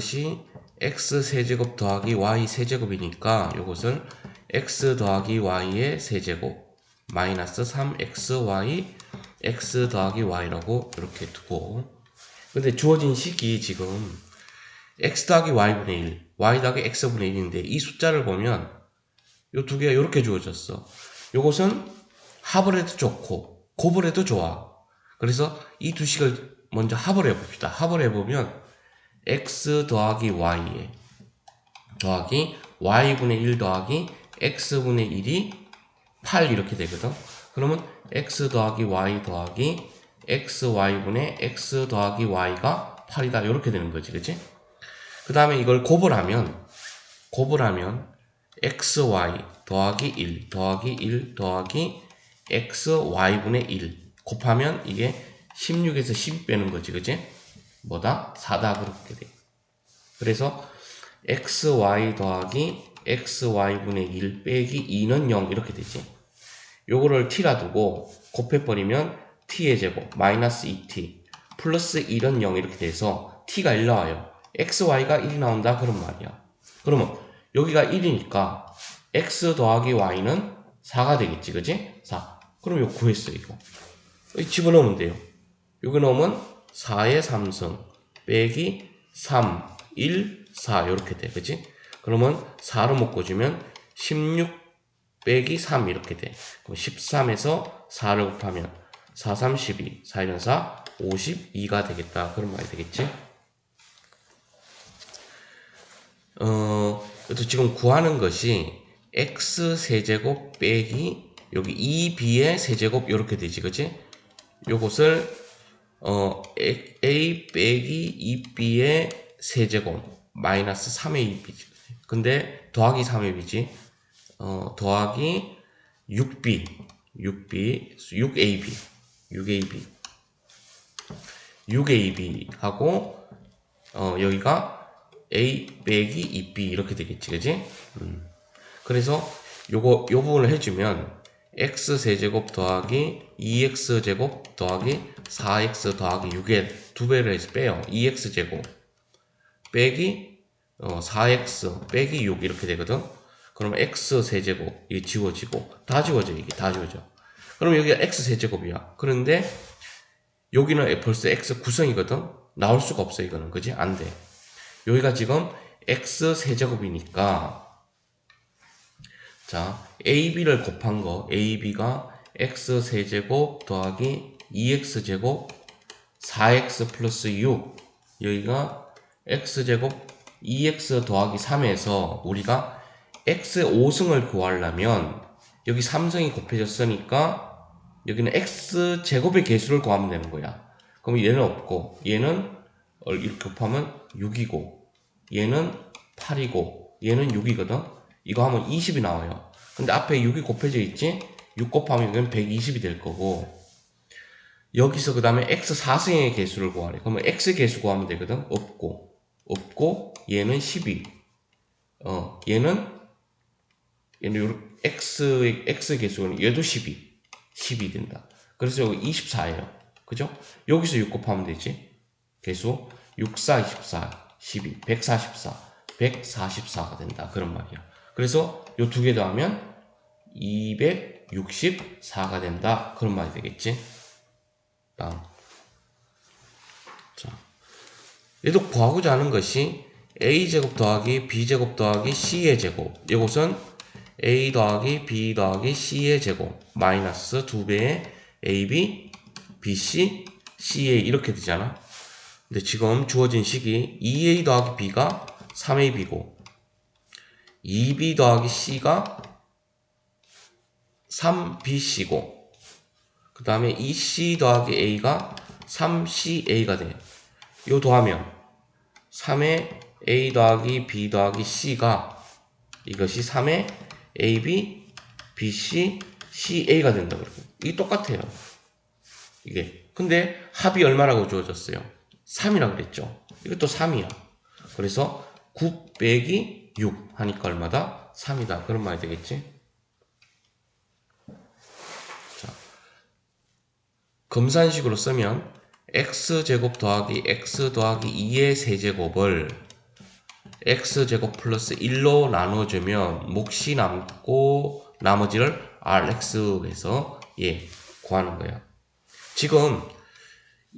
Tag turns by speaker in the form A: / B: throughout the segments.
A: 이것이 x 세제곱 더하기 y 세제곱이니까 이것을 x 더하기 y의 세제곱 마이너스 3xy x 더하기 y라고 이렇게 두고. 근데 주어진 식이 지금 x 더하기 y분의 1 y 더하기 x분의 1인데 이 숫자를 보면 요두 개가 이렇게 주어졌어. 요것은 합을 해도 좋고 곱을 해도 좋아. 그래서 이 두 식을 먼저 합을 해봅시다. 합을 해보면 x 더하기 y에 더하기 y분의 1 더하기 x분의 1이 8 이렇게 되거든. 그러면 x 더하기 y 더하기 xy분의 x 더하기 y가 8이다. 이렇게 되는 거지. 그치? 그 다음에 이걸 곱을 하면 곱을 하면 xy 더하기 1 더하기 1 더하기 xy분의 1 곱하면 이게 16에서 12 빼는 거지. 그치? 뭐다? 4다. 그렇게 돼. 그래서 xy 더하기 xy분의 1 빼기 2는 0 이렇게 되지. 요거를 t라 두고 곱해버리면 t의 제곱 마이너스 2t 플러스 1은 0 이렇게 돼서 t가 1 나와요. xy가 1이 나온다 그런 말이야. 그러면 여기가 1이니까 x 더하기 y는 4가 되겠지 그지? 4. 그럼 이거 구했어 이거. 여기 집어넣으면 돼요. 여기 넣으면 4의 3승 빼기 3, 1, 4 이렇게 돼. 그치? 그러면 4로 묶어주면 16 빼기 3 이렇게 돼. 그럼 13에서 4를 곱하면 4, 3, 12, 4, 1, 4, 52가 되겠다. 그런 말이 되겠지? 어, 또 지금 구하는 것이 x 세제곱 빼기 여기 2b의 세제곱 이렇게 되지. 그치? 요것을 어, a 빼기 2b의 세제곱 마이너스 3의 2b지. 근데 더하기 3ab이지. 어, 더하기 6b, 6b, 6ab, 6ab, 6ab 하고 어, 여기가 a 빼기 2b 이렇게 되겠지, 그지? 음. 그래서 요거 요 부분을 해주면 x 세제곱 더하기 2x 제곱 더하기 4x 더하기 6의 두 배를 해서 빼요. 2x 제곱 빼기 어, 4x 빼기 6 이렇게 되거든. 그러면 x 세제곱 이게 지워지고 다 지워져 이게 다 지워져. 그럼 여기가 x 세제곱이야. 그런데 여기는 벌써 x 구성이거든. 나올 수가 없어 이거는 그지? 안 돼. 여기가 지금 x 세제곱이니까 자 ab를 곱한 거 ab가 x 세제곱 더하기 2x제곱 4x 플러스 6 여기가 x제곱 2x 더하기 3에서 우리가 x 5승을 구하려면 여기 3승이 곱해졌으니까 여기는 x 제곱의 개수를 구하면 되는 거야. 그럼 얘는 없고 얘는 이렇게 곱하면 6이고 얘는 8이고 얘는 6이거든. 이거 하면 20이 나와요. 근데 앞에 6이 곱해져 있지? 6 곱하면 이건 120이 될 거고 여기서 그 다음에 x 4승의 개수를 구하래. 그러면 x 개수 구하면 되거든. 없고 없고 얘는 12. 어 얘는 얘는 x x 개수는 얘도 12. 12 된다. 그래서 여기 24예요. 그죠? 여기서 6 곱하면 되지. 개수 6, 4, 24, 12, 144, 144가 된다. 그런 말이야. 그래서 요 두 개 더하면 264가 된다. 그런 말이 되겠지. 다음. 자. 얘도 구하고자 하는 것이 a제곱 더하기 b제곱 더하기 c의 제곱. 이것은 a 더하기 b 더하기 c의 제곱 마이너스 2배의 ab, bc, ca 이렇게 되잖아. 근데 지금 주어진 식이 2a 더하기 b가 3ab고 2b 더하기 c가 3bc고 그 다음에 2c 더하기 a가 3ca가 돼. 요 더하면 3의 a 더하기 b 더하기 c가 이것이 3의 ab, bc, ca가 된다. 그러고 이게 똑같아요. 이게 근데 합이 얼마라고 주어졌어요? 3이라고 그랬죠. 이것도 3이야. 그래서 9 빼기 6 하니까 얼마다? 3이다. 그런 말이 되겠지? 검산식으로 쓰면 x제곱 더하기 x 더하기 2의 세제곱을 x제곱 플러스 1로 나눠주면 몫이 남고 나머지를 rx에서 예 구하는 거야. 지금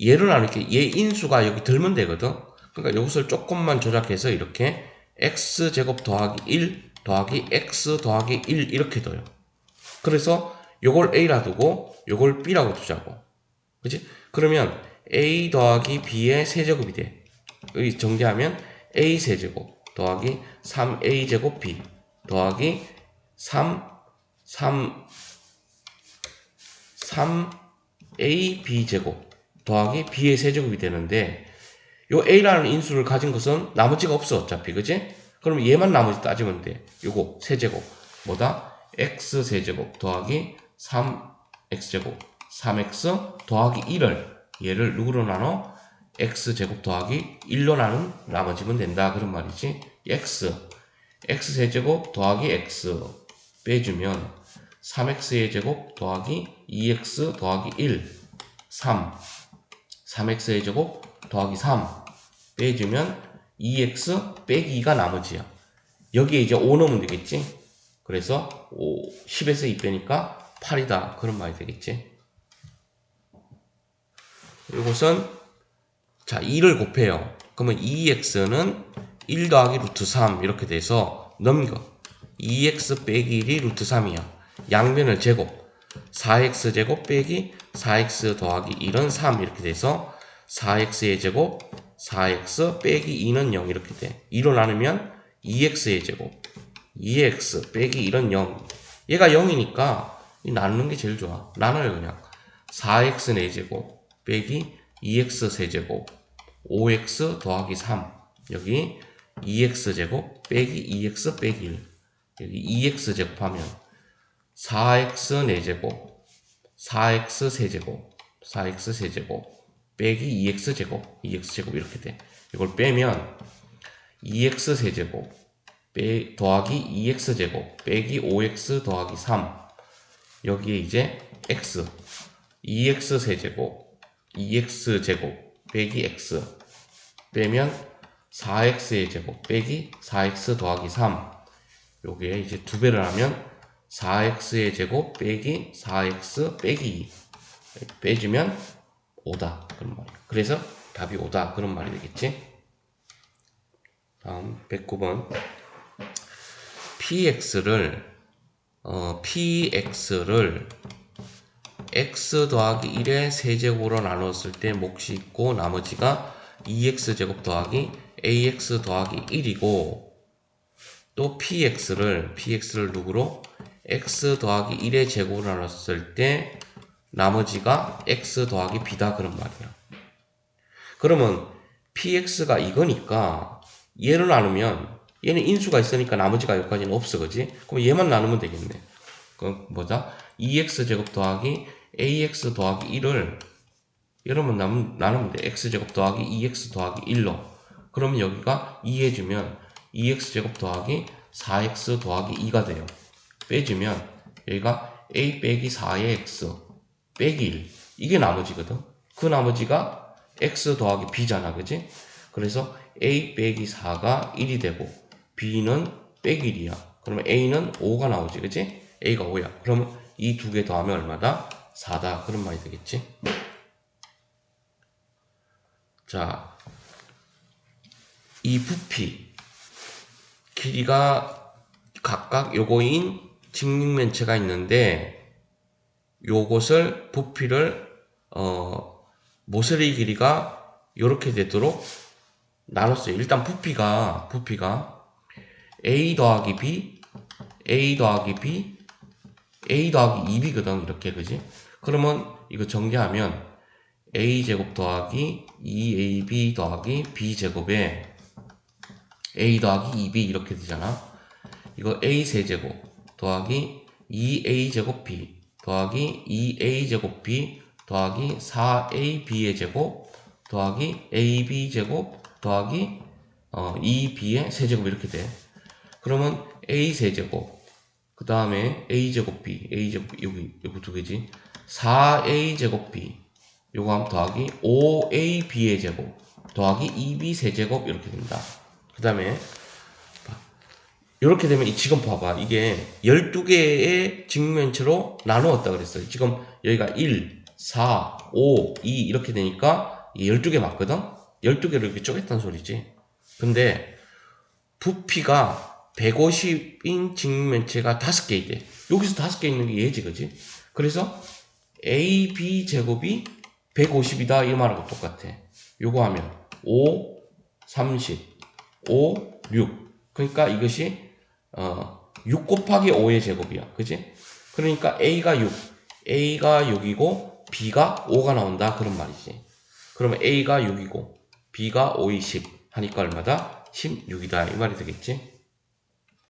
A: 얘를 나눌게 얘 인수가 여기 들면 되거든. 그러니까 이것을 조금만 조작해서 이렇게 x제곱 더하기 1 더하기 x 더하기 1 이렇게 둬요. 그래서 요걸 a라 두고 요걸 b라고 두자고. 그지? 그러면 a 더하기 b의 세제곱이 돼. 여기 정리하면 a 세제곱 더하기 3a 제곱 b 더하기 3 3 3a b 제곱 더하기 b의 세제곱이 되는데 요 a라는 인수를 가진 것은 나머지가 없어 어차피 그지? 그럼 얘만 나머지 따지면 돼. 요거 세제곱 뭐다? x 세제곱 더하기 3x 제곱 3x 더하기 1을 얘를 누구로 나눠? x 제곱 더하기 1로 나눈 나머지면 된다 그런 말이지. x x 세제곱 더하기 x 빼주면 3x의 제곱 더하기 2x 더하기 1 3 3x의 제곱 더하기 3 빼주면 2x 빼기 2가 나머지야. 여기에 이제 5 넣으면 되겠지? 그래서 5, 10에서 2 빼니까 8이다. 그런 말이 되겠지? 이것은 자 2를 곱해요. 그러면 2x는 1 더하기 루트 3 이렇게 돼서 넘겨. 2x 빼기 1이 루트 3이야. 양변을 제곱. 4x 제곱 빼기 4x 더하기 1은 3 이렇게 돼서 4x의 제곱 4x 빼기 2는 0 이렇게 돼. 2로 나누면 2x의 제곱 2x 빼기 1은 0. 얘가 0이니까 나누는 게 제일 좋아. 나눠요 그냥. 4x 4제곱 빼기 2x 세제곱 5x 더하기 3 여기 2x 제곱 빼기 2x 빼기 1 여기 2x 제곱하면 4x 4제곱 4x 세제곱 4x 세제곱 빼기 2x 제곱 2x 제곱 이렇게 돼. 이걸 빼면 2x 세제곱 빼 더하기 2x 제곱 빼기 5x 더하기 3 여기에 이제 x 2x 세제곱 2x 제곱 빼기 x 빼면 4x의 제곱 빼기 4x 더하기 3 요게 이제 두 배를 하면 4x의 제곱 빼기 4x 빼기 2 빼주면 5다. 그런 말이에요. 그래서 답이 5다. 그런 말이 되겠지? 다음 109번. Px를 어, px를 x 더하기 1의 세제곱으로 나눴을 때 몫이 있고 나머지가 2x제곱 더하기 ax 더하기 1이고 또 px를 px를 누구로 x 더하기 1의 제곱으로 나눴을 때 나머지가 x 더하기 b다 그런 말이야. 그러면 px가 이거니까 얘를 나누면 얘는 인수가 있으니까 나머지가 여기까지는 없어 그지? 그럼 얘만 나누면 되겠네. 그럼 뭐다? 2x제곱 더하기 ax 더하기 1을 여러분 나누면, 돼. x제곱 더하기 2x 더하기 1로. 그러면 여기가 2 해주면 2x제곱 더하기 4x 더하기 2가 돼요. 빼주면 여기가 a 빼기 4의 x 빼기 1. 이게 나머지거든. 그 나머지가 x 더하기 b잖아. 그지? 그래서 a 빼기 4가 1이 되고 b는 빼기 1이야. 그러면 a는 5가 나오지. 그지? a가 5야. 그러면 이 두 개 더하면 얼마다? 4다. 그런 말이 되겠지? 자, 이 부피 길이가 각각 요거인 직육면체가 있는데 요것을 부피를 어 모서리 길이가 이렇게 되도록 나눴어요. 일단 부피가 부피가 a 더하기 b, a 더하기 b, a 더하기 2b거든 이렇게 그지? 그러면 이거 정리하면 a 제곱 더하기 2ab 더하기 b 제곱에 a 더하기 2b 이렇게 되잖아. 이거 a 세제곱 더하기 2a 제곱 b 더하기 2a 제곱 b 더하기 4ab의 제곱 더하기 ab 제곱 더하기 어, 2b의 세제곱 이렇게 돼. 그러면 a 세제곱 그 다음에 a 제곱 b a 제곱 여기 여기 두 개지 4a 제곱 b 요거 하면 더하기 5ab의 제곱 더하기 2b 세제곱 이렇게 됩니다. 그 다음에 이렇게 되면 이 지금 봐봐. 이게 12개의 직면체로 나누었다 그랬어요. 지금 여기가 1, 4, 5, 2 이렇게 되니까 이 12개 맞거든? 12개를 이렇게 쪼갰다는 소리지. 근데 부피가 150인 직면체가 5개 있대. 여기서 5개 있는 게 얘지, 그지? 그래서 AB 제곱이 150이다 이 말하고 똑같아. 요거 하면 5, 30, 5, 6. 그러니까 이것이 어, 6 곱하기 5의 제곱이야. 그지? 그러니까 A가 6, A가 6이고 B가 5가 나온다. 그런 말이지. 그러면 A가 6이고 B가 5이 10 하니까 얼마다? 16이다. 이 말이 되겠지?